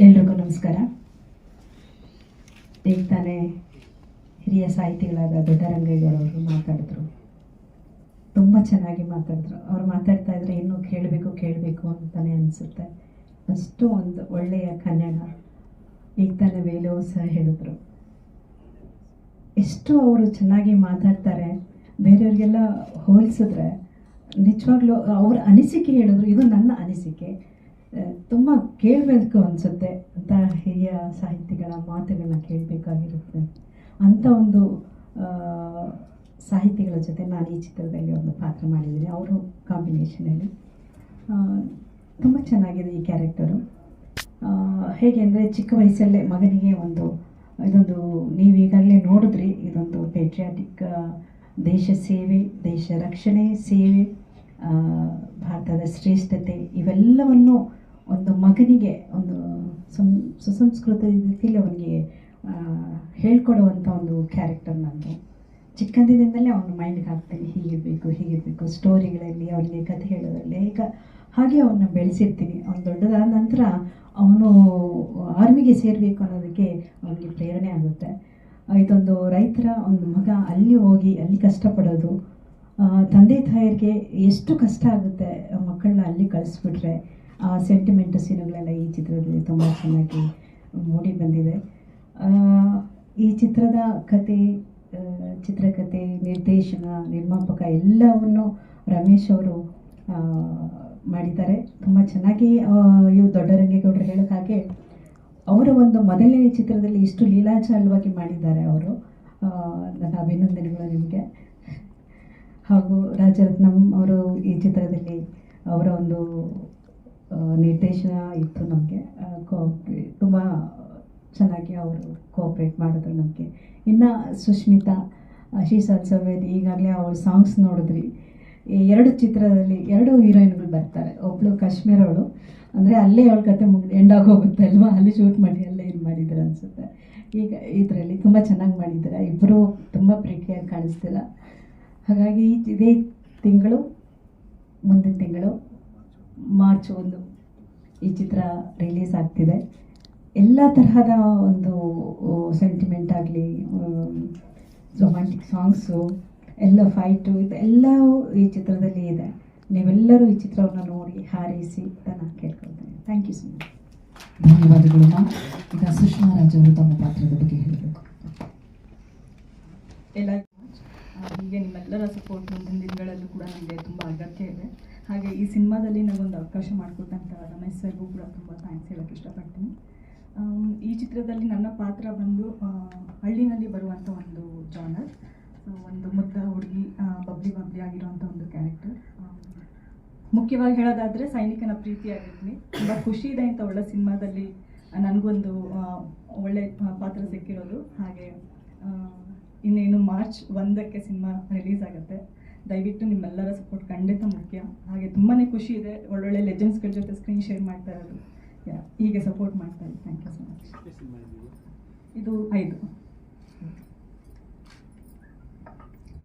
ಎಲ್ರಿಗೂ ನಮಸ್ಕಾರ. ಈಗ ತಾನೇ ಹಿರಿಯ ಸಾಹಿತಿಗಳಾದ ದೊಡ್ಡರಂಗಯ್ಯರವರು ಮಾತಾಡಿದ್ರು. ತುಂಬ ಚೆನ್ನಾಗಿ ಮಾತಾಡಿದ್ರು. ಅವ್ರು ಮಾತಾಡ್ತಾ ಇದ್ರೆ ಇನ್ನೂ ಕೇಳಬೇಕು ಕೇಳಬೇಕು ಅಂತಾನೆ ಅನಿಸುತ್ತೆ. ಅಷ್ಟು ಒಂದು ಒಳ್ಳೆಯ ಕನ್ನಡ. ಈಗ ತಾನೇ ವೇಲು ಸಹ ಹೇಳಿದ್ರು. ಎಷ್ಟು ಅವರು ಚೆನ್ನಾಗಿ ಮಾತಾಡ್ತಾರೆ. ಬೇರೆಯವ್ರಿಗೆಲ್ಲ ಹೋಲಿಸಿದ್ರೆ ನಿಜವಾಗ್ಲೂ ಅವ್ರ ಅನಿಸಿಕೆ ಹೇಳಿದ್ರು. ಇದು ನನ್ನ ಅನಿಸಿಕೆ. ತುಂಬ ಕೇಳಬೇಕು ಅನಿಸುತ್ತೆ ಅಂತ ಹಿರಿಯ ಸಾಹಿತಿಗಳ ಮಾತುಗಳನ್ನ ಕೇಳಬೇಕಾಗಿರುತ್ತೆ. ಅಂಥ ಒಂದು ಸಾಹಿತಿಗಳ ಜೊತೆ ನಾನು ಈ ಚಿತ್ರದಲ್ಲಿ ಒಂದು ಪಾತ್ರ ಮಾಡಿದ್ದೀನಿ. ಅವರು ಕಾಂಬಿನೇಷನಲ್ಲಿ ತುಂಬ ಚೆನ್ನಾಗಿದೆ ಈ ಕ್ಯಾರೆಕ್ಟರು ಹೇಗೆ ಅಂದರೆ ಚಿಕ್ಕ ವಯಸ್ಸಲ್ಲೇ ಮಗನಿಗೆ ಒಂದು, ಇದೊಂದು ನೀವು ಈಗಾಗಲೇ ನೋಡಿದ್ರಿ, ಇದೊಂದು ಪೇಟ್ರಿಯಾಟಿಕ್ ದೇಶ ಸೇವೆ, ದೇಶ ರಕ್ಷಣೆ, ಸೇವೆ ಭಾರತದ ಶ್ರೇಷ್ಠತೆ, ಇವೆಲ್ಲವನ್ನು ಒಂದು ಮಗನಿಗೆ, ಒಂದು ಸಂ, ಸುಸಂಸ್ಕೃತ ರೀತಿಯಲ್ಲಿ ಅವನಿಗೆ ಹೇಳ್ಕೊಡುವಂಥ ಒಂದು ಕ್ಯಾರೆಕ್ಟರ್ ನನಗೆ ಚಿಕ್ಕಂದಿನಿಂದಲೇ ಅವನ ಮೈಂಡ್ಗೆ ಹಾಕ್ತೀನಿ, ಹೀಗಿರಬೇಕು ಹೀಗಿರಬೇಕು ಸ್ಟೋರಿಗಳಲ್ಲಿ ಅವನಿಗೆ ಕಥೆ ಹೇಳೋದ್ರಲ್ಲಿ, ಈಗ ಹಾಗೆ ಅವನ್ನ ಬೆಳೆಸಿರ್ತೀನಿ. ಅವನು ದೊಡ್ಡದಾದ ನಂತರ ಅವನು ಆರ್ಮಿಗೆ ಸೇರಬೇಕು ಅನ್ನೋದಕ್ಕೆ ಅವನಿಗೆ ಪ್ರೇರಣೆ ಆಗುತ್ತೆ. ಇದೊಂದು ರೈತರ ಒಂದು ಮಗ ಅಲ್ಲಿ ಹೋಗಿ, ಅಲ್ಲಿ ಕಷ್ಟಪಡೋದು. ತಂದೆ ತಾಯಿಯರಿಗೆ ಎಷ್ಟು ಕಷ್ಟ ಆಗುತ್ತೆ ಮಕ್ಕಳನ್ನ ಅಲ್ಲಿ ಕಳಿಸ್ಬಿಟ್ರೆ. ಆ ಸೆಂಟಿಮೆಂಟ್ ಸೀನುಗಳೆಲ್ಲ ಈ ಚಿತ್ರದಲ್ಲಿ ತುಂಬ ಚೆನ್ನಾಗಿ ಮೂಡಿ ಬಂದಿದೆ. ಈ ಚಿತ್ರದ ಕತೆ ಚಿತ್ರಕತೆ, ನಿರ್ದೇಶನ, ನಿರ್ಮಾಪಕ ಎಲ್ಲವನ್ನು ರಮೇಶ್ ಅವರು ಮಾಡಿದ್ದಾರೆ. ತುಂಬ ಚೆನ್ನಾಗಿ ಇವು ದೊಡ್ಡರಂಗೇಗೌಡರು ಹೇಳಿದ ಹಾಗೆ ಅವರ ಒಂದು ಮೊದಲನೇ ಚಿತ್ರದಲ್ಲಿ ಇಷ್ಟು ಲೀಲಾಚಾಲವಾಗಿ ಮಾಡಿದ್ದಾರೆ ಅವರು. ನನ್ನ ಅಭಿನಂದನೆಗಳು ನಿಮಗೆ. ಹಾಗೂ ರಾಜರತ್ನಂ ಅವರು ಈ ಚಿತ್ರದಲ್ಲಿ ಅವರ ಒಂದು ನಿರ್ದೇಶನ ಇತ್ತು ನಮಗೆ. ತುಂಬ ಚೆನ್ನಾಗಿ ಅವರು ಕೋಪ್ರೇಟ್ ಮಾಡಿದ್ರು ನಮಗೆ. ಇನ್ನು ಸುಶ್ಮಿತಾ ಶೀಸ್ ಆಲ್ಸೋ ಈಗಾಗಲೇ ಅವಳ ಸಾಂಗ್ಸ್ ನೋಡಿದ್ರಿ. ಎರಡು ಚಿತ್ರದಲ್ಲಿ ಎರಡು ಹೀರೋಯಿನ್ಗಳು ಬರ್ತಾರೆ. ಒಬ್ಬಳು ಕಾಶ್ಮೀರ ಅವಳು. ಅಂದರೆ ಅಲ್ಲೇ ಅವಳ ಕತೆ ಮುಗಿದು ಎಂಡಾಗಿ ಹೋಗುತ್ತೆ ಅಲ್ವಾ? ಅಲ್ಲಿ ಶೂಟ್ ಮಾಡಿ, ಅಲ್ಲೇ ಇದು ಮಾಡಿದ್ರು ಅನಿಸುತ್ತೆ. ಈಗ ಇದರಲ್ಲಿ ತುಂಬ ಚೆನ್ನಾಗಿ ಮಾಡಿದ್ದಾರೆ. ಇಬ್ಬರು ತುಂಬ ಪ್ರೀತಿಯಾಗಿ ಕಾಣಿಸ್ತಿಲ್ಲ. ಹಾಗಾಗಿ ಇದೇ ತಿಂಗಳು, ಮುಂದಿನ ತಿಂಗಳು ಮಾರ್ಚ್ ಒಂದು ಈ ಚಿತ್ರ ರಿಲೀಸ್ ಆಗ್ತಿದೆ. ಎಲ್ಲ ತರಹದ ಒಂದು ಸೆಂಟಿಮೆಂಟ್ ಆಗಲಿ ರೊಮ್ಯಾಂಟಿಕ್ ಸಾಂಗ್ಸು ಎಲ್ಲ ಫೈಟು ಇದೆಲ್ಲವೂ ಈ ಚಿತ್ರದಲ್ಲಿ ಇದೆ. ನೀವೆಲ್ಲರೂ ಈ ಚಿತ್ರವನ್ನು ನೋಡಿ ಹಾರೈಸಿ ಅಂತ ನಾನು ಕೇಳ್ಕೊಳ್ತೇನೆ. ಥ್ಯಾಂಕ್ ಯು ಸೊ ಮಚ್ ಧನ್ಯವಾದಗಳು ಈಗ ಸುಷ್ಮಾ ರಾಜ್ ಅವರು ತಮ್ಮ ಪಾತ್ರದ ಬಗ್ಗೆ ಹೇಳಬೇಕು. ಎಲ್ಲ ಹೀಗೆ ನಿಮ್ಮೆಲ್ಲರ ಸಪೋರ್ಟ್ ಮುಂದಿನ ದಿನಗಳಲ್ಲೂ ಕೂಡ ನನಗೆ ತುಂಬ ಅಗತ್ಯ ಇದೆ. ಹಾಗೆ ಈ ಸಿನಿಮಾದಲ್ಲಿ ನನಗೊಂದು ಅವಕಾಶ ಮಾಡಿಕೊಟ್ಟಂತ ರಮೇಶ್ ಸರ್ಗೂ ಕೂಡ ತುಂಬ ಥ್ಯಾಂಕ್ಸ್ ಹೇಳೋಕ್ಕೆ ಇಷ್ಟಪಡ್ತೀನಿ. ಈ ಚಿತ್ರದಲ್ಲಿ ನನ್ನ ಪಾತ್ರ ಬಂದು ಹಳ್ಳಿನಲ್ಲಿ ಬರುವಂಥ ಒಂದು ಜಾನರ್ ಒಂದು ಮುದ್ದ ಹುಡುಗಿ ಬಬ್ಲಿ ಬಬ್ಲಿ ಆಗಿರುವಂಥ ಒಂದು ಕ್ಯಾರೆಕ್ಟರ್ ಮುಖ್ಯವಾಗಿ ಹೇಳೋದಾದರೆ ಸೈನಿಕನ ಪ್ರೀತಿಯಾಗಿರ್ತೀನಿ. ತುಂಬ ಖುಷಿ ಇದೆ ಇಂಥ ಒಳ್ಳೆ ಸಿನಿಮಾದಲ್ಲಿ ನನಗೊಂದು ಒಳ್ಳೆ ಪಾತ್ರ ಸಿಕ್ಕಿರೋದು. ಹಾಗೆ ಇನ್ನೇನು ಮಾರ್ಚ್ ಒಂದಕ್ಕೆ ಸಿನಿಮಾ ರಿಲೀಸ್ ಆಗುತ್ತೆ. ದಯವಿಟ್ಟು ನಿಮ್ಮೆಲ್ಲರ ಸಪೋರ್ಟ್ ಖಂಡಿತ ಮುಖ್ಯ. ಹಾಗೆ ತುಂಬಾ ಖುಷಿ ಇದೆ. ಒಳ್ಳೊಳ್ಳೆ ಲೆಜೆಂಡ್ಸ್ಗಳ ಜೊತೆ ಸ್ಕ್ರೀನ್ ಶೇರ್ ಮಾಡ್ತಾ ಇರೋದು. ಯಾ, ಹೀಗೆ ಸಪೋರ್ಟ್ ಮಾಡ್ತಾ ಇದ್ದೀನಿ. ಥ್ಯಾಂಕ್ ಯು ಸೊ ಮಚ್ ಇದು ಐದು.